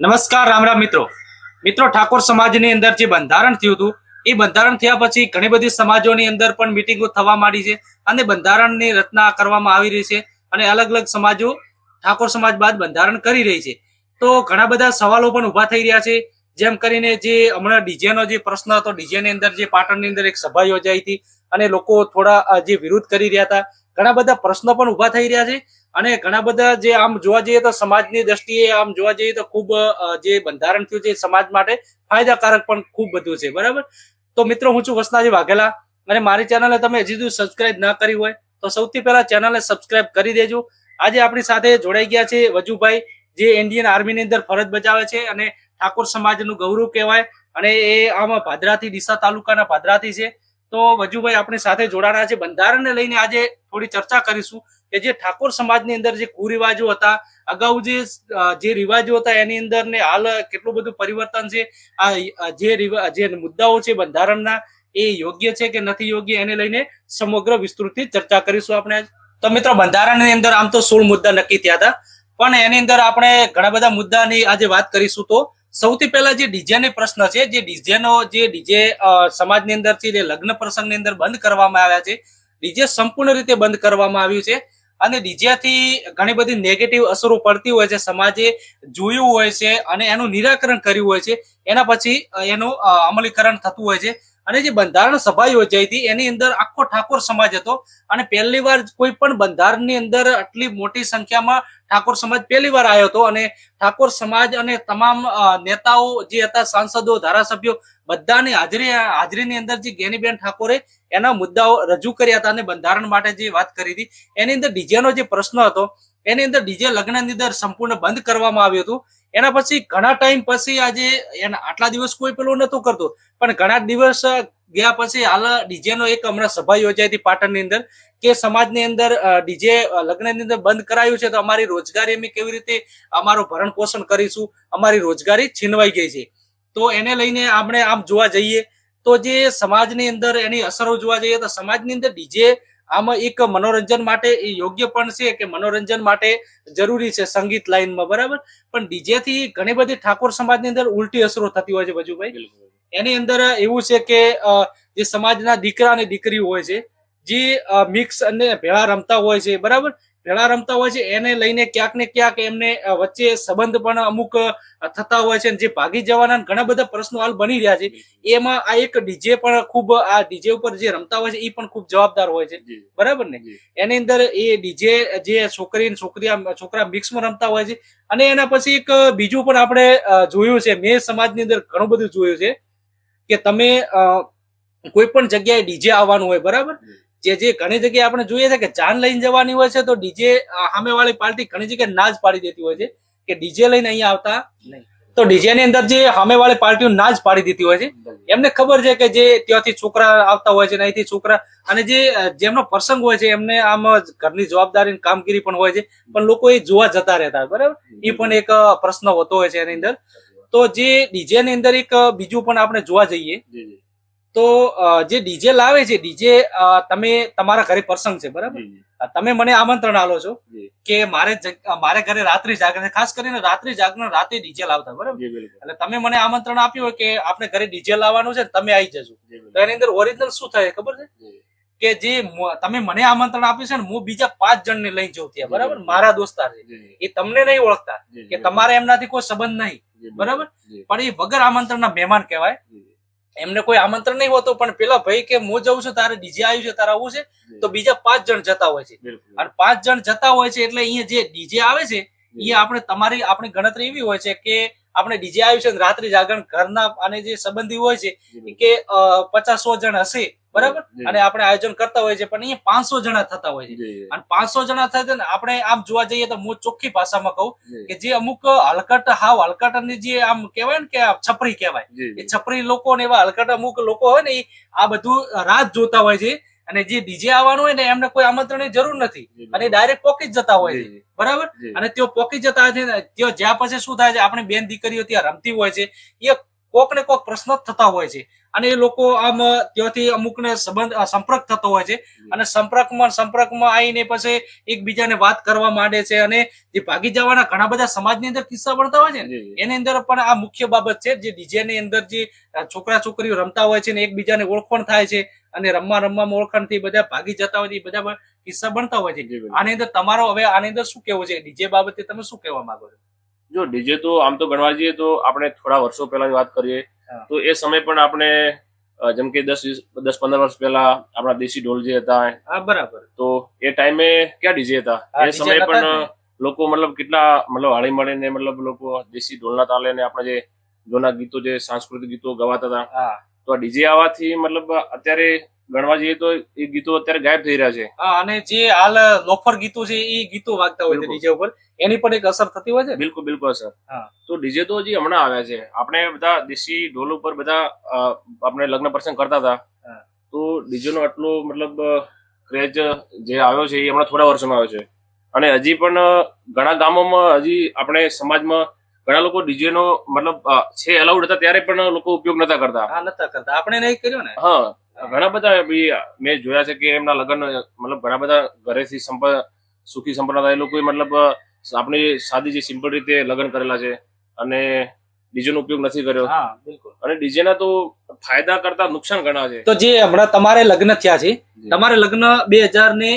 નમસ્કાર, રામ રામ મિત્રો. મિત્રો, ઠાકોર સમાજની અંદર જે બંધારણ થયું હતું, એ બંધારણ થયા પછી ઘણી બધી સમાજોની અંદર પણ મિટિંગો થવા માંડી છે અને બંધારણની રચના કરવામાં આવી રહી છે અને અલગ અલગ સમાજો ઠાકોર સમાજ બાદ બંધારણ કરી રહી છે. તો ઘણા બધા સવાલો પણ ઊભા થઈ રહ્યા છે. જેમ કરીને જે હમણાં ડીજેનો જે પ્રશ્ન હતો, ડીજેની અંદર જે પાટણની અંદર એક સભા યોજાઈ હતી અને લોકો થોડા જે વિરોધ કરી રહ્યા હતા ઘણા બધા પ્રશ્નો પણ ઊભા થઈ રહ્યા છે અને ઘણા બધા જે આમ જોવા જઈએ તો સમાજની દ્રષ્ટિએ આમ જોવા જઈએ તો ખૂબ જે બંધારણ થયું છે સમાજ માટે ફાયદાકારક પણ ખૂબ બધું છે, બરાબર? તો મિત્રો, હું છું વસનાજી વાઘેલા અને મારી ચેનલને તમે હજી સુધી સબસ્ક્રાઇબ ના કરી હોય તો સૌથી પહેલા ચેનલને સબસ્ક્રાઇબ કરી દેજો. આજે આપણી સાથે જોડાઈ ગયા છે વજુભાઈ, જે ઇન્ડિયન આર્મીની અંદર ફરજ બજાવે છે અને ઠાકોર સમાજનું ગૌરવ કહેવાય અને એ આમાં ભાદરાથી ડીસા તાલુકાના ભાદરાથી છે. તો વજુભાઈ આપણી સાથે જોડાણા છે. બંધારણને લઈને આજે થોડી ચર્ચા કરીશું કે જે ઠાકોર સમાજની અંદર જે કુરિવાજો હતા, અગાઉ જે જે રિવાજો હતા એની અંદર ને હાલ કેટલું બધું પરિવર્તન છે. આ જે જે મુદ્દાઓ છે બંધારણના, એ યોગ્ય છે કે નથી યોગ્ય એને લઈને સમગ્ર વિસ્તૃતથી ચર્ચા કરીશું આપણે તો મિત્રો, બંધારણની અંદર આમ તો સોળ મુદ્દા નક્કી થયા હતા. પણ એની અંદર આપણે ઘણા બધા મુદ્દાની આજે વાત કરીશું તો સૌથી પહેલા જે ડીજેને પ્રશ્ન છે, જે ડીજેનો જે ડીજે સમાજની અંદરથી જે લગ્ન પ્રસંગની અંદર બંધ કરવામાં આવ્યા છે, ડીજે સંપૂર્ણ રીતે બંધ કરવામાં આવ્યું છે અને ડીજેથી ઘણી બધી નેગેટિવ અસરો પડતી હોય છે, સમાજે જોયું હોય છે અને એનું નિરાકરણ કર્યું હોય છે, એના પછી એનું અમલીકરણ થતું હોય છે. અને જે બંધારણ સભા યોજાઈ હતી, એની અંદર આખો ઠાકોર સમાજ હતો. અને પહેલી વાર કોઈ પણ બંધારણની અંદર આટલી મોટી સંખ્યામાં ઠાકોર સમાજ પહેલી વાર આવ્યો હતો. અને ઠાકોર સમાજ અને તમામ નેતાઓ જે હતા, સાંસદો, ધારાસભ્યો, બધાની હાજરી, હાજરીની અંદર જે ગેનીબેન ઠાકોરે એના મુદ્દાઓ રજૂ કર્યા હતા અને બંધારણ માટે જે વાત કરી હતી. એની અંદર ડીજેનો જે પ્રશ્ન હતો, એની અંદર ડીજે લગ્નની અંદર સંપૂર્ણ બંધ કરવામાં આવ્યું હતું. એના પછી ઘણા ટાઈમ પછી આજે એના આટલા દિવસ કોઈ પેલું નતું કરતો. પણ ઘણા દિવસ ગયા પછી હાલ ડીજેનો એક હમણાં સભા યોજાઈ હતી પાટણની અંદર કે સમાજની અંદર ડીજે લગ્નની અંદર બંધ કરાયું છે તો અમારી રોજગારી અમે કેવી રીતે અમારું ભરણ પોષણ કરીશું? અમારી રોજગારી છીનવાઈ ગઈ છે. તો એને લઈને આપણે આમ જોવા જઈએ તો જે સમાજની અંદર એની અસરો જોવા જઈએ તો સમાજની અંદર ડીજે આમાં એક મનોરંજન માટે એ યોગ્ય પણ છે કે મનોરંજન માટે જરૂરી છે સંગીત લાઈનમાં બરાબર? પણ ડીજે થી ઘણી બધી ઠાકોર સમાજની અંદર ઉલટી અસરો થતી હોય છે વજુભાઈ. એની અંદર એવું છે કે જે સમાજના દીકરા અને દીકરીઓ હોય છે જે મિક્સ અને ભેળા રમતા હોય છે બરાબર? ભેળા રમતા હોય છે એને લઈને ક્યાંક ને ક્યાંક એમને વચ્ચે સંબંધ પણ અમુક થતા હોય છે અને જે ભાગી જવાના ઘણા બધા પ્રશ્નો હાલ બની રહ્યા છે. એમાં આ એક ડીજે પણ ખૂબ આ ડીજે ઉપર જે રમતા હોય છે એ પણ ખૂબ જવાબદાર હોય છે. બરાબર ને? એની અંદર એ ડીજે જે છોકરી અને છોકરી છોકરા મિક્સમાં રમતા હોય છે અને એના પછી એક બીજું પણ આપણે જોયું છે મેં સમાજની અંદર ઘણું બધું જોયું છે કે તમે કોઈ પણ જગ્યાએ ડીજે આવવાનું હોય બરાબર? જે જે ઘણી જગ્યાએ આપણે જોઈએ છે કે જાન લઈને જવાની હોય છે, તો ડીજે સામેવાળી પાર્ટી ઘણી જગ્યાએ ના જ પાડી દેતી હોય છે કે ડીજે લઈને અહીંયા આવતા નહીં. તો ડીજે અંદર જે સામેવાળી પાર્ટીઓ ના જ પાડી દેતી હોય છે. એમને ખબર છે કે જે ત્યાંથી છોકરા આવતા હોય છે ને અહીંથી છોકરા, અને જે જેમનો પ્રસંગ હોય છે, એમને આમ ઘરની જવાબદારી કામગીરી પણ હોય છે, પણ લોકો એ જોવા જતા રહેતા, બરાબર? એ પણ એક પ્રશ્ન હોતો હોય છે એની અંદર. તો જે ડીજે ની અંદર એક બીજું પણ આપણે જોવા જઈએ તો જે ડીજે લાવે છે ડીજે તમે તમારા ઘરે પ્રસંગ છે બરાબર? તમે મને આમંત્રણ આલો છો કે મારે મારે ઘરે રાત્રિ જાગરણ ખાસ કરીને રાત્રિ જાગરણ રાતે ડીજે લાવતા બરાબર? એટલે તમે મને આમંત્રણ આપ્યું હોય કે આપણે ઘરે ડીજે લાવવાનું છે તમે આવી જજો. તો એની અંદર ઓરિજિનલ શું થાય ખબર છે? કે જે તમે મને આમંત્રણ આપ્યું છે ને હું બીજા પાંચ જણને લઈ જઉં ત્યાં બરાબર? મારા દોસ્તાર છે. એ તમને નહીં ઓળખતા કે તમારે એમનાથી કોઈ સંબંધ નહીં બરાબર? પણ એ વગર આમંત્રણના મહેમાન કહેવાય. એમને કોઈ આમંત્રણ નહીં હોતું પણ પેલા ભાઈ કે હું જઉં છું તારે ડીજે આવ્યું છે તારે આવું છે તો બીજા પાંચ જણ જતા હોય છે. અને પાંચ જણ જતા હોય છે એટલે અહીંયા જે ડીજે આવે છે એ આપણે તમારી આપણી ગણતરી એવી હોય છે કે આપણે ડીજે આવ્યું છે રાત્રિ જાગરણ ઘરના અને જે સંબંધી હોય છે કે પચાસ સો જણ હશે બરાબર? અને આપણે આયોજન કરતા હોય છે પણ અહીંયા પાંચસો જણા થતા હોય છે. અને પાંચસો જણા થાય ને આપણે આમ જોવા જઈએ તો હું ચોખ્ખી ભાષામાં કહું કે જે અમુક હલકટ હાવ હલકટની જે આમ કહેવાય ને કે છપરી કહેવાય. એ છપરી લોકો ને એવા હલકટ અમુક લોકો હોય ને આ બધું રાત જોતા હોય છે. અને જે ડીજે આવવાનું હોય ને એમને કોઈ આમંત્રણની જરૂર નથી. અને ડાયરેક્ટ પોકી જ જતા હોય છે. બરાબર? અને તેઓ પોકી જતા હોય છે તેઓ જ્યાં પછી શું થાય છે આપણે બેન દીકરીઓ ત્યાં રમતી હોય છે એ કોક ને કોક પ્રશ્નો થતા હોય છે. અને એ લોકો આમ ત્યાંથી અમુકને સંબંધ સંપર્ક થતો હોય છે. અને સંપર્કમાં સંપર્કમાં આવીને પછી એકબીજાને વાત કરવા માંડે છે અને જે ભાગી જવાના ઘણા બધા સમાજની અંદર કિસ્સા બનતા હોય છે ને. એની અંદર પણ આ મુખ્ય બાબત છે જે ડીજેની અંદર જે છોકરા છોકરીઓ રમતા હોય છે ને એકબીજાને ઓળખણ થાય છે અને રમવા રમવામાં ઓળખણથી બધા ભાગી જતા હોય છે બધા કિસ્સા બનતા હોય છે. આની અંદર તમારો હવે આની અંદર શું કેવું છે? ડીજે બાબતે તમે શું કહેવા માંગો છો? જો ડીજે તો આમ તો ગણવા જઈએ તો આપણે થોડા વર્ષો પહેલાની વાત કરીએ. તો એ સમય પણ આપણે જેમ કે દસ દસ પંદર વર્ષ પહેલા આપણા દેશી ઢોલ જે હતા બરાબર. તો એ ટાઈમે ક્યાં ડીજે હતા? એ સમયે પણ લોકો મતલબ કેટલા મતલબ હળી મળીને મતલબ લોકો દેશી ઢોલના તાલે ને આપણા જે જૂના ગીતો જે સાંસ્કૃતિક ગીતો ગવાતા હતા. તો આ ડીજે આવવાથી મતલબ અત્યારે ગણવા જઈએ તો એ ગીતો અત્યારે ગાયબ થઈ રહ્યા છે. હા અને જે હાલ લોફર ગીતો છે એ ગીતો વાગતા હોય છે ડીજે ઉપર. એની પણ એક અસર થતી હોય છે? બિલકુલ બિલકુલ અસર. હા. તો ડીજે તો હજી હમણાં આવ્યા છે. આપણે બધા દેશી ઢોલ ઉપર બધા આપણે લગ્ન પ્રસંગ કરતા હતા. તો ડીજે નો આટલો મતલબ ક્રેઝ જે આવ્યો છે એ હમણાં થોડા વર્ષોમાં આવ્યો છે. અને હજી પણ ઘણા ગામોમાં હજી આપણે સમાજમાં ઘણા લોકો ડીજે નો મતલબ છે અલાઉડ હતા ત્યારે પણ લોકો ઉપયોગ નતા કરતા. હા નતા કરતા. આપણે નહીં કર્યો ને? હા. ઘણા બધા મેં જોયા છે કે એમના લગ્ન મતલબ ઘણા બધા ઘરેથી સંપ સુખી સંપ્રદાય એ લોકોએ મતલબ આપણી સાદી જે સિમ્પલ રીતે લગ્ન કરેલા છે અને ડીજેનો ઉપયોગ નથી કર્યો. હા બિલકુલ. અને ડીજેના તો ફાયદા કરતા નુકસાન ઘણા છે. તો જે હમણાં તમારે લગ્ન થયા છે તમારે લગ્ન બે હજાર ને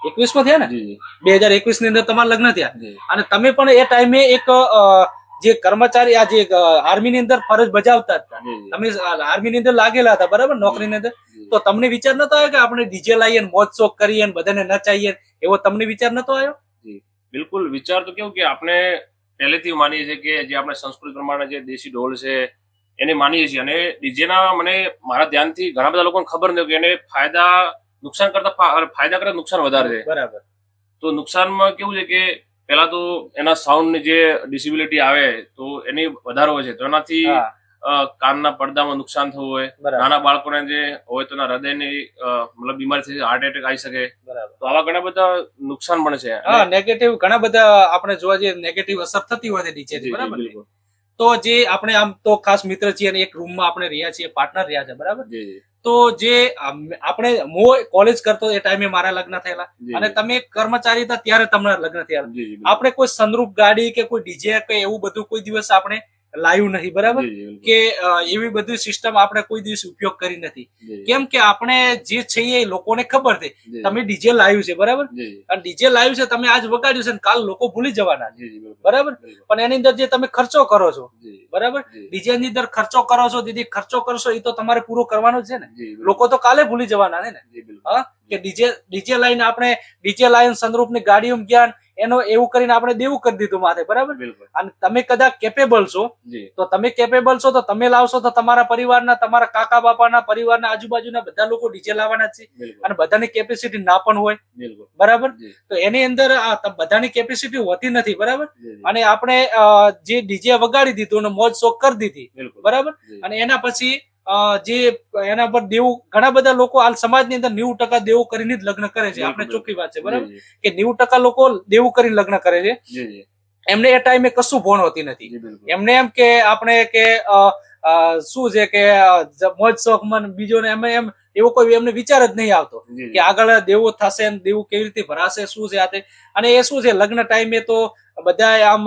એકવીસમાં થયા ને બે હજાર એકવીસની અંદર તમારા લગ્ન થયા. અને તમે પણ એ ટાઈમે એક અ, જે કર્મચારી આ જે આર્મી ની અંદર ફરજ બજાવતા હતા. તમે આર્મી ની અંદર લાગેલા હતા બરાબર? નોકરી ની અંદર તો તમને વિચાર નતો આવ્યો કે આપણે ડીજે લાવીએ મોજ શોખ કરીએ બધાને નચાઈએ એવો તમને વિચાર નતો આવ્યો? બિલકુલ. વિચાર તો કેવું કે આપણે પહેલેથી માનીએ છીએ કે જે આપણે સંસ્કૃતિ પ્રમાણે જે દેશી ઢોલ છે એને માનીએ છીએ. અને ડીજે ના મને મારા ધ્યાનથી ઘણા બધા લોકોને ખબર નથી કે એને ફાયદા નુકસાન કરતા ફાયદા કરતા નુકસાન વધારે છે. બરાબર. તો નુકસાનમાં કેવું છે કે પેલા તો એના સાઉન્ડની જે ડિસેબિલિટી આવે તો એની વધારો હોય છે. તો એનાથી કાનના પડદામાં નુકસાન થવું હોય. નાના બાળકોને જે હોય તો હૃદયની મતલબ બીમારી થઈ હાર્ટ એટેક આવી શકે. તો આવા ઘણા બધા નુકસાન પણ છે. હા નેગેટિવ ઘણા બધા આપણે જોવા જઈએ નેગેટિવ અસર થતી હોય નીચેથી બરાબર તો જે આપણે આમ તો ખાસ મિત્ર છીએ અને એક રૂમમાં આપણે રહ્યા છીએ પાર્ટનર રહ્યા છે બરાબર? તો જે આપણે હું કોલેજ કરતો એ ટાઈમે મારા લગ્ન થયેલા. અને તમે કર્મચારી હતા ત્યારે તમારા લગ્ન થયા આપણે કોઈ સનરૂપ ગાડી કે કોઈ ડીજે કે એવું બધું કોઈ દિવસ આપણે લાવ્યું નહીં બરાબર. કે એવી બધી સિસ્ટમ આપણે કોઈ દિવસ ઉપયોગ કરી નથી. કેમ કે આપણે જે છે એ લોકોને ખબર છે. તમે ડીજે લાવ્યું છે બરાબર? અને ડીજે લાવ્યું છે તમે આજ વગાડ્યું છે કાલ લોકો ભૂલી જવાના. બરાબર? પણ એની અંદર જે તમે ખર્ચો કરો છો બરાબર? ડીજે ની અંદર ખર્ચો કરો છો દીદી ખર્ચો કરશો એ તો તમારે પૂરો કરવાનો છે ને. લોકો તો કાલે ભૂલી જવાના ને. હા? કે ડીજે ડીજે લાઈન આપણે ડીજે લાઈન સંદરૂપની ગાડીઓ જ્ઞાન એનો એવું કરીને આપણે દેવું કરી દીધું માથે બરાબર. અને તમે કદાચ કેપેબલ છો તો તમે કેપેબલ છો તો તમે લાવશો તો તમારા પરિવારના તમારા કાકા બાપાના પરિવારના આજુબાજુના બધા લોકો ડીજે લાવવાના છે. અને બધાની કેપેસિટી ના પણ હોય. બરાબર? તો એની અંદર બધાની કેપેસિટી હોતી નથી બરાબર? અને આપણે જે ડીજે વગાડી દીધું અને મોજ શોખ કરી દીધી બિલકુલ. બરાબર? અને એના પછી જે એના પર દેવું ઘણા બધા લોકો હાલ સમાજની અંદર નેવું ટકા દેવું કરીને જ લગ્ન કરે છે. આપણે ચોખ્ખી વાત છે બરાબર? કે નેવું ટકા લોકો દેવું કરીને લગ્ન કરે છે. એમને એ ટાઈમે કશું ભોણ હોતી નથી. એમને એમ કે આપણે કે શું છે કે મોજ શોખ મન બીજો ને એમ એમ એવો કોઈ એમને વિચાર જ નહીં આવતો. કે આગળ દેવું થશે દેવું કેવી રીતે ભરાશે શું છે આ અને એ શું છે લગ્ન ટાઈમે તો બધા આમ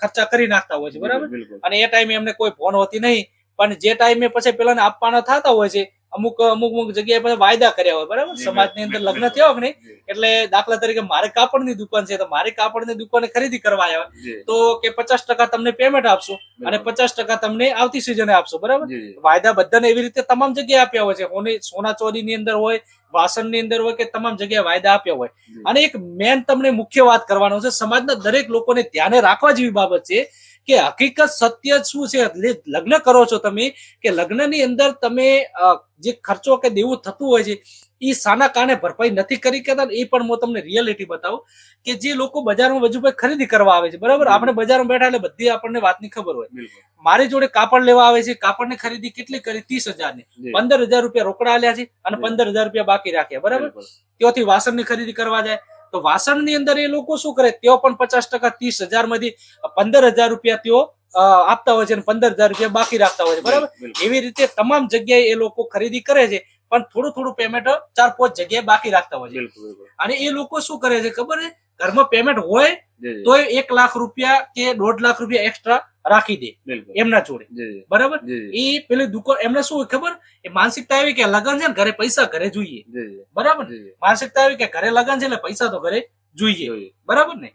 ખર્ચા કરી નાખતા હોય છે બરાબર? અને એ ટાઈમે એમને કોઈ ફોન હોતી નહીં. પણ જે ટાઈમે પછી પેલાને આપવાના થતા હોય છે અમુક અમુક અમુક જગ્યાએ પછી વાયદા કર્યા હોય બરાબર? સમાજની અંદર લગ્ન થયા હોય કે નહીં? એટલે દાખલા તરીકે મારે કાપડની દુકાન છે તો મારે કાપડની દુકાને ખરીદી કરવા આવ્યા. તો કે પચાસ ટકા તમને પેમેન્ટ આપશું અને પચાસ ટકા તમને આવતી સિઝને આપશો બરાબર? વાયદા બધાને એવી રીતે તમામ જગ્યાએ આપ્યા હોય છે. કોની સોના ચોરી ની અંદર હોય વાસણની અંદર હોય કે તમામ જગ્યાએ વાયદા આપ્યા હોય. અને એક મેન તમને મુખ્ય વાત કરવાનો છે સમાજના દરેક લોકોને ધ્યાને રાખવા જેવી બાબત છે કે હકીકત સત્ય શું છે? લગ્ન કરો છો તમે કે લગ્નની અંદર તમે જે ખર્ચો કે દેવું થતું હોય છે એ સાના કારણે ભરપાઈ નથી કરી કરતા એ પણ હું તમને રિયાલિટી બતાવું કે જે લોકો બજારમાં વજુભાઈ ખરીદી કરવા આવે છે બરાબર? આપણે બજારમાં બેઠા એટલે બધી આપણને વાતની ખબર હોય. મારી જોડે કાપડ લેવા આવે છે કાપડની ખરીદી કેટલી કરી? ત્રીસ હજારની પંદર હજાર રૂપિયા રોકડા આલ્યા છે અને પંદર હજાર રૂપિયા બાકી રાખ્યા બરાબર. ત્યાંથી વાસણની ખરીદી કરવા જાય તો વાસણની અંદર એ લોકો શું કરે? તેઓ પણ પચાસ ટકા ત્રીસ હજારમાંથી પંદર હજાર રૂપિયા તેઓ આપતા હોય છે અને પંદર હજાર રૂપિયા બાકી રાખતા હોય છે. બરાબર? એવી રીતે તમામ જગ્યાએ એ લોકો ખરીદી કરે છે પણ થોડું થોડું પેમેન્ટ ચાર પાંચ જગ્યાએ બાકી રાખતા હોય છે. અને એ લોકો શું કરે છે ખબર છે? ઘરમાં પેમેન્ટ હોય તોય એક લાખ રૂપિયા કે દોઢ લાખ રૂપિયા એક્સ્ટ્રા રાખી દે એમના જોડે. બરાબર? એ પેલી દુકાન એમને શું ખબર? એ માનસિકતા એવી કે લગન છે ને ઘરે પૈસા ઘરે જોઈએ. બરાબર? ને માનસિકતા એવી કે ઘરે લગન છે એટલે પૈસા તો ઘરે જોઈએ. બરાબર ને?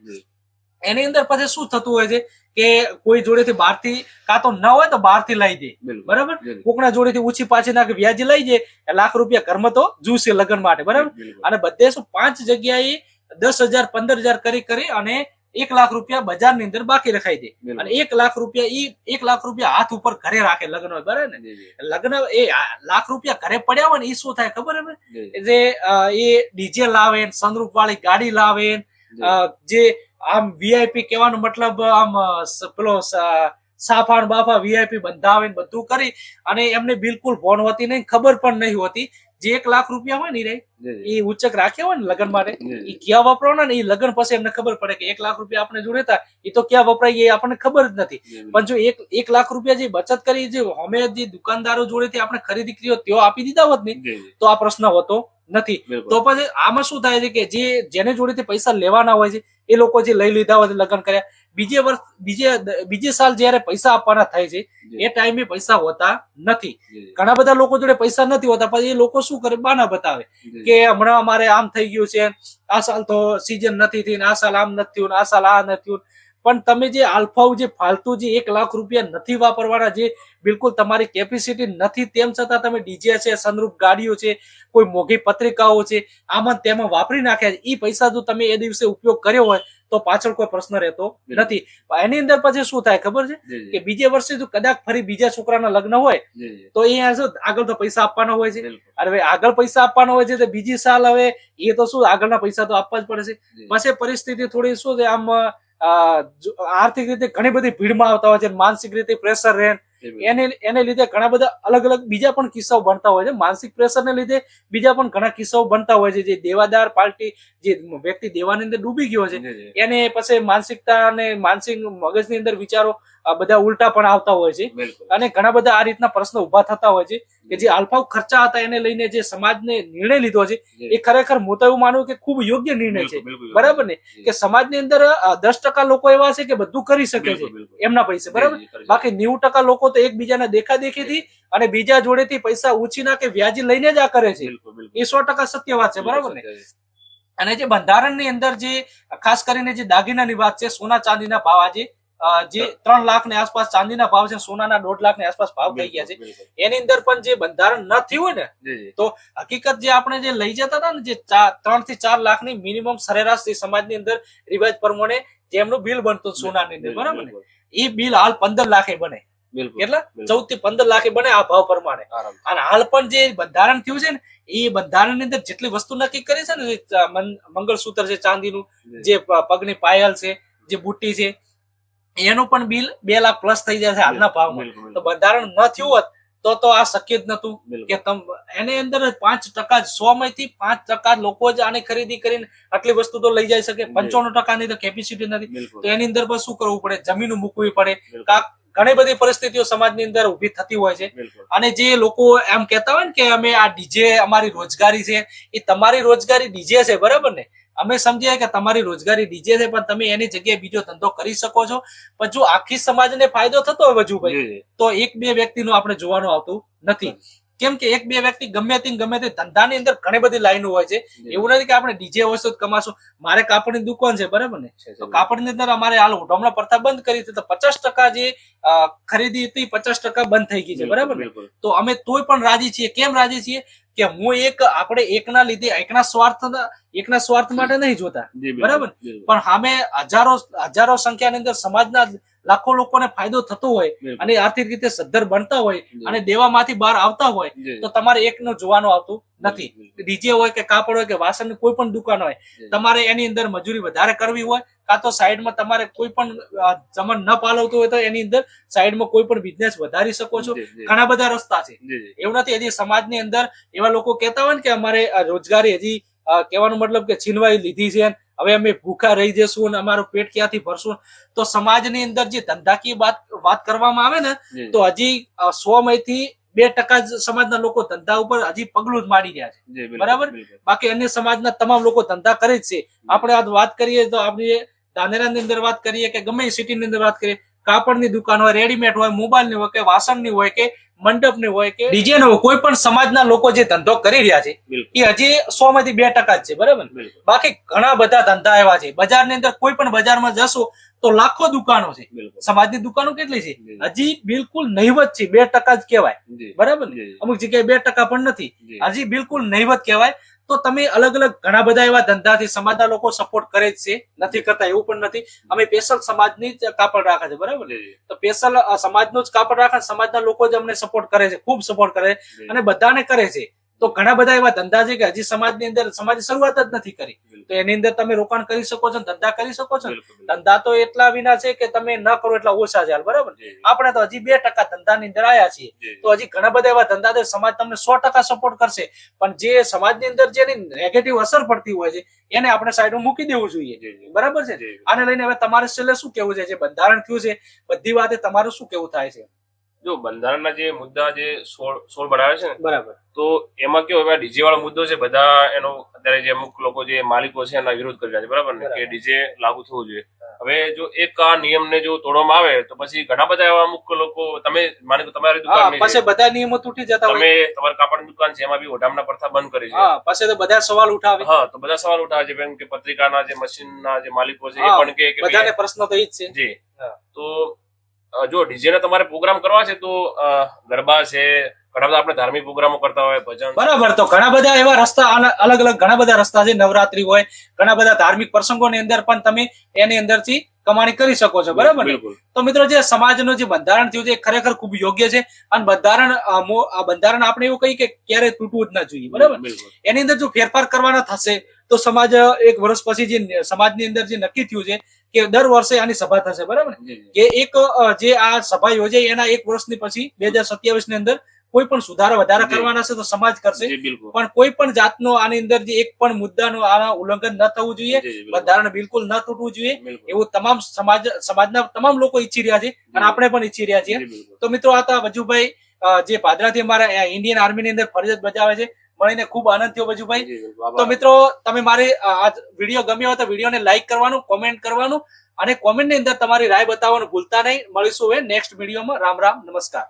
એની અંદર પછી શું થતું હોય છે કે કોઈ જોડેથી બહારથી કાં તો ન હોય તો બહારથી લાવી દે. બરાબર. કોકના જોડેથી ઓછી પાછી નાખે વ્યાજે લઈ જાય લાખ રૂપિયા ઘરમાં તો જૂસે લગન માટે. બરાબર? અને બધે શું પાંચ જગ્યાએ દસ હજાર પંદર હજાર કરી કરી અને એક લાખ રૂપિયા બજારની અંદર બાકી રખાઈ દે. અને એક લાખ રૂપિયા ઈ એક લાખ રૂપિયા હાથ ઉપર ઘરે રાખે લગ્ન હોય બરાબર ને? લગ્ન એ લાખ રૂપિયા ઘરે પડ્યા હોય ને એ શું થાય ખબર હે? જી એ ડીજે લાવે સનરૂપ વાળી ગાડી લાવે જે. આમ વીઆઈપી કહેવાનો મતલબ આમ પેલો સાફાણ બાફા વીઆઈપી બંધાવે બધું કરી અને એમને બિલકુલ ફોન હોતી નહીં ખબર પણ નહીં હોતી જે એક લાખ રૂપિયા હોય ને રે. એ ઉચ્ચક રાખ્યા હોય ને લગ્ન માટે એ ક્યાં વપરાવાના ને એ લગ્ન પછી એમને ખબર પડે કે એક લાખ રૂપિયા આપણે જોડે હતા એ તો ક્યાં વપરાય એ આપણને ખબર જ નથી. પણ જો એક એક લાખ રૂપિયા જે બચત કરી જે અમે જે દુકાનદારો જોડેથી આપણે ખરીદી કરી તેઓ આપી દીધા હોત ને. તો આ પ્રશ્ન હોતો નથી તો પછી આમાં શું થાય છે કે જે જેને જોડેથી પૈસા લેવાના હોય છે એ લોકો જે લઈ લીધા હોય છે લગ્ન કર્યા બીજે વર્ષ બીજે બીજે સાલ જયારે પૈસા આપવાના થાય છે એ ટાઈમે પૈસા હોતા નથી. ઘણા બધા લોકો જોડે પૈસા નથી હોતા પછી એ લોકો શું કરે બાના બતાવે. કે હમણાં અમારે આમ થઈ ગયું છે આ સાલ તો સીઝન નથી થઈ આ સાલ આમ નથી થયું આ સાલ આ નથી થયું પણ તમે જે આલ્ફાઓ જે ફાલતુ જે એક લાખ રૂપિયા નથી વાપરવાના જે બિલકુલ તમારી કેપેસિટી નથી તેમ છતાં તમે ડીજે છે સનરૂપ ગાડીઓ છે કોઈ મોઘી પત્રિકાઓ છે આમાં તેમાં વાપરી નાખ્યા છે એ પૈસા જો તમે એ દિવસે ઉપયોગ કર્યો હોય તો પાછળ કોઈ પ્રશ્ન રહેતો નથી. એની અંદર પછી શું થાય ખબર છે. કે બીજે વર્ષે જો કદાચ ફરી બીજા છોકરાના લગ્ન હોય. તો અહીંયા આગળ તો પૈસા આપવાના હોય છે. અરે હવે આગળ પૈસા આપવાના હોય છે તો બીજી સાલ હવે એ તો શું આગળના પૈસા તો આપવા જ પડે છે. પછી પરિસ્થિતિ થોડી શું છે આમ આર્થિક રીતે ઘણી બધી ભીડમાં આવતા હોય છે માનસિક રીતે પ્રેશર રહે. એને એને લીધે ઘણા બધા અલગ અલગ બીજા પણ કિસ્સાઓ બનતા હોય છે. માનસિક પ્રેશરને લીધે બીજા પણ ઘણા કિસ્સાઓ બનતા હોય છે. જે દેવાદાર પાર્ટી જે વ્યક્તિ દેવાની અંદર ડૂબી ગયો છે. એને પછી માનસિકતા અને માનસિક મગજની અંદર વિચારો બધા ઉલટા પણ આવતા હોય છે. અને ઘણા બધા આ રીતના પ્રશ્નો ઊભા થતા હોય છે કે જે આલ્ફાઓ ખર્ચા હતા એને લઈને જે સમાજને નિર્ણય લીધો છે એ ખરેખર હું તો એવું માનું કે ખૂબ યોગ્ય નિર્ણય છે. બરાબર ને? કે સમાજની અંદર દસ ટકા લોકો એવા છે કે બધું કરી શકે છે એમના પૈસે બરાબર? બાકી નેવું ટકા લોકો તો એકબીજાના દેખા દેખીથી અને બીજા જોડેથી પૈસા ઉછીના કે વ્યાજી લઈને જ આ કરે છે. એ સો ટકા સત્ય વાત છે બરાબર ને? અને જે બંધારણની અંદર જે ખાસ કરીને જે દાગીનાની વાત છે સોના ચાંદીના ભાવ આજે જે ત્રણ લાખની આસપાસ ચાંદીના ભાવ છે સોનાના દોઢ લાખની આસપાસ ભાવ થઈ ગયા છે. એની અંદર પણ જે બંધારણ ન થયું હોય ને. તો હકીકત જે આપણે જે લઈ જતા હતા ને જે ત્રણથી ચાર લાખની મિનિમમ સરેરાશ જે સમાજની અંદર રિવાજ પ્રમાણે જેમનું બિલ બનતું સોનાની અંદર બરાબર ને? એ બિલ હાલ પંદર લાખે બને. એટલે કેટલા? ચૌદથી પંદર લાખે બને આ ભાવ પ્રમાણે. અને હાલ પણ જે બંધારણ થયું છે ને એ બંધારણની અંદર જેટલી વસ્તુ નક્કી કરી છે ને મંગળસૂત્ર છે ચાંદીનું જે. પગની પાયલ છે જે બુટ્ટી છે એનું પણ બિલ બે લાખ પ્લસ થઈ જાય છે હાલના ભાવમાં. તો બંધારણ ન થયું હોત તો તો આ શક્ય જ નતું કે તમ એની અંદર પાંચ ટકા સો માંથી પાંચ ટકા લોકો જ આની ખરીદી કરીને આટલી વસ્તુ તો લઈ જઈ શકે. પંચાણું ટકાની તો કેપેસિટી નથી. તો એની અંદર પણ શું કરવું પડે? જમીન મૂકવી પડે. ઘણી બધી પરિસ્થિતિઓ સમાજની અંદર ઊભી થતી હોય છે. અને જે લોકો એમ કહેતા હોય ને કે અમે આ ડીજે અમારી રોજગારી છે એ તમારી રોજગારી ડીજે છે બરાબર ને? અમે સમજીએ કે તમારી રોજગારી ડીજે છે પણ તમે એની જગ્યાએ બીજો ધંધો કરી શકો છો પણ જો આખી સમાજને ફાયદો થતો હોય વજુભાઈ. તો એક બે વ્યક્તિનું આપણે જોવાનું આવતું નથી કેમ કે એક બે વ્યક્તિ ગમે તે ગમે તે ધંધાની અંદર ઘણી બધી લાઈનો હોય છે. એવું નથી કે આપણે ડીજે વસ્તુ કમાશું મારે કાપડની દુકાન છે બરાબર ને. તો કાપડની અંદર અમારે હાલ હમણાં પ્રથા બંધ કરી હતી તો પચાસ ટકા જે ખરીદી હતી પચાસ ટકા બંધ થઈ ગઈ છે બરાબર ને? તો અમે તોય પણ રાજી છીએ. કેમ રાજી છીએ? કે હું એક આપણે એકના લીધે એકના સ્વાર્થ એકના સ્વાર્થ માટે નહીં જોતા બરાબર. પણ સામે હજારો હજારો સંખ્યાની અંદર સમાજના લાખો લોકોને ફાયદો થતો હોય અને આર્થિક રીતે સદ્ધર બનતા હોય અને દેવામાંથી બહાર આવતા હોય તો તમારે એકનો જોવાનું આવતું નથી. ડીજે હોય કે કાપડ હોય કે વાસણની કોઈ પણ દુકાન હોય તમારે એની અંદર મજૂરી વધારે કરવી હોય કાં તો સાઈડમાં તમારે કોઈ પણ જમણ ન પાલવતું હોય તો એની અંદર સાઈડમાં કોઈ પણ બિઝનેસ વધારી શકો છો. ઘણા બધા રસ્તા છે. એવું નથી હજી સમાજની અંદર એવા લોકો કહેતા હોય ને કે અમારે રોજગારી હજી કહેવાનો મતલબ કે છીનવાઈ લીધી છે હવે અમે ભૂખા રહી જશું અને અમારું પેટ ક્યાંથી ભરશું? તો સમાજની અંદર જે ધંધાકીય વાત વાત કરવામાં આવે ને તો હજી સો માંથી બે ટકા જ સમાજના લોકો ધંધા ઉપર હજી પગલું જ મારી રહ્યા છે. બરાબર? બાકી અન્ય સમાજના તમામ લોકો ધંધા કરે જ છે. આપણે આ વાત કરીએ તો આપણે ધાનેરાની અંદર વાત કરીએ કે ગમે સિટીની અંદર વાત કરીએ કાપડની દુકાન હોય રેડીમેડ હોય મોબાઈલની હોય કે વાસણની હોય કે મંડપની હોય કે ડીજે હોય કોઈ પણ સમાજના લોકો જે ધંધો કરી રહ્યા છે એ હજી સો માંથી બે ટકા જ છે બરાબર? બાકી ઘણા બધા ધંધા એવા છે. બજારની અંદર કોઈ પણ બજારમાં જશો તો લાખો દુકાનો છે. સમાજની દુકાનો કેટલી છે? હજી બિલકુલ નહિવત છે. બે ટકા જ કહેવાય. બરાબર અમુક જગ્યાએ બે ટકા પણ નથી. હજી બિલકુલ નહિવત કહેવાય. તો તમે અલગ અલગ ઘણા બધા એવા ધંધાથી સમાજના લોકો સપોર્ટ કરે જ છે. નથી કરતા એવું પણ નથી. અમે સ્પેશિયલ સમાજની જ કાપડ રાખે છે બરાબર? તો સ્પેશિયલ સમાજનું જ કાપડ રાખે સમાજના લોકો જ અમને સપોર્ટ કરે છે ખૂબ સપોર્ટ કરે છે અને બધાને કરે છે. તો ઘણા બધા એવા ધંધા છે કે હજી સમાજની અંદર સમાજની શરૂઆત જ નથી કરી. તો એની અંદર તમે રોકાણ કરી શકો છો ધંધા કરી શકો છો. ધંધા તો એટલા વિના છે કે તમે ન કરો એટલા ઓછા છે બરાબર? આપણે તો હજી બે ટકા ધંધાની અંદર આવ્યા છીએ. તો હજી ઘણા બધા એવા ધંધા છે સમાજ તમને સો ટકા સપોર્ટ કરશે. પણ જે સમાજની અંદર જેની નેગેટિવ અસર પડતી હોય છે એને આપણે સાઈડમાં મૂકી દેવું જોઈએ. બરાબર છે? આને લઈને હવે તમારે છેલ્લે શું કેવું છે? જે બંધારણ થયું છે બધી વાતે તમારું શું કેવું થાય છે? જો બંધારણના જે મુદ્દા જે સોળ સોળ બનાવે છે ને બરાબર. તો એમાં કેવું હવે ડીજે વાળો મુદ્દો છે બધા એનો અત્યારે જે અમુક લોકો જે માલિકો છે એના વિરોધ કરી રહ્યા છે બરાબર ને? કે ડીજે લાગુ થવું જોઈએ. હવે જો એક આ નિયમને જો તોડવામાં આવે તો પછી ઘણા બધા એવા અમુક લોકો તમે માની કે તમારી દુકાન પાસે બધા નિયમો તૂટી જતા તમે તમારી કાપડની દુકાન છે એમાં બી ઓઢામના પ્રથા બંધ કરી છે. પછી તો બધા સવાલ ઉઠાવે. હા તો બધા સવાલ ઉઠાવે છે જેમ કે પત્રિકાના જે મશીનના જે માલિકો છે એ પણ કે બધાને પ્રશ્ન તો એ જ છે. જી. તો જો ડીજે ના તમારે પ્રોગ્રામ કરવા છે તો ગરબા છે ઘણા બધા આપણે ધાર્મિક પ્રોગ્રામો કરતા હોય ભજન બરાબર તો ઘણા બધા એવા રસ્તા અલગ અલગ ઘણા બધા રસ્તા છે નવરાત્રી હોય ઘણા બધા ધાર્મિક પ્રસંગોની અંદર પણ તમે એની અંદરથી કમાણી કરી શકો છો બરાબર તો મિત્રો જે સમાજનું જે બંધારણ થયું છે એ ખરેખર ખૂબ યોગ્ય છે અને બંધારણ બંધારણ આપણે એવું કહી કે ક્યારે તૂટવું જ ના જોઈએ બરાબર? એની અંદર જો ફેરફાર કરવાના થશે તો સમાજ એક વર્ષ પછી જે સમાજની અંદર જે નક્કી થયું છે કે દર વર્ષે આની સભા થશે બરાબર. કે એક જે આ સભા યોજાય એના એક વર્ષની પછી બે હજાર સત્યાવીસની અંદર કોઈ પણ સુધારા વધારા કરવાના છે તો સમાજ કરશે. પણ કોઈ પણ જાતનો આની અંદર જે એક પણ મુદ્દાનો આના ઉલ્લંઘન ન થવું જોઈએ. બંધારણ બિલકુલ. ન તૂટવું જોઈએ એવું તમામ સમાજ સમાજના તમામ લોકો ઈચ્છી રહ્યા છે અને આપણે પણ ઈચ્છી રહ્યા છીએ. તો મિત્રો આ હતા વજુભાઈ જે પાદરાથી અમારા ઇન્ડિયન આર્મીની અંદર ફરજ બજાવે છે. મળીને ખૂબ આનંદ થયો બજુભાઈ તો મિત્રો તમે મારી આ વીડિયો ગમ્યો હોય તો વિડીયોને લાઈક કરવાનું કોમેન્ટ કરવાનું અને કોમેન્ટની અંદર તમારી રાય બતાવવાનું ભૂલતા નહીં. મળીશું હવે નેક્સ્ટ વિડીયોમાં. રામ રામ નમસ્કાર.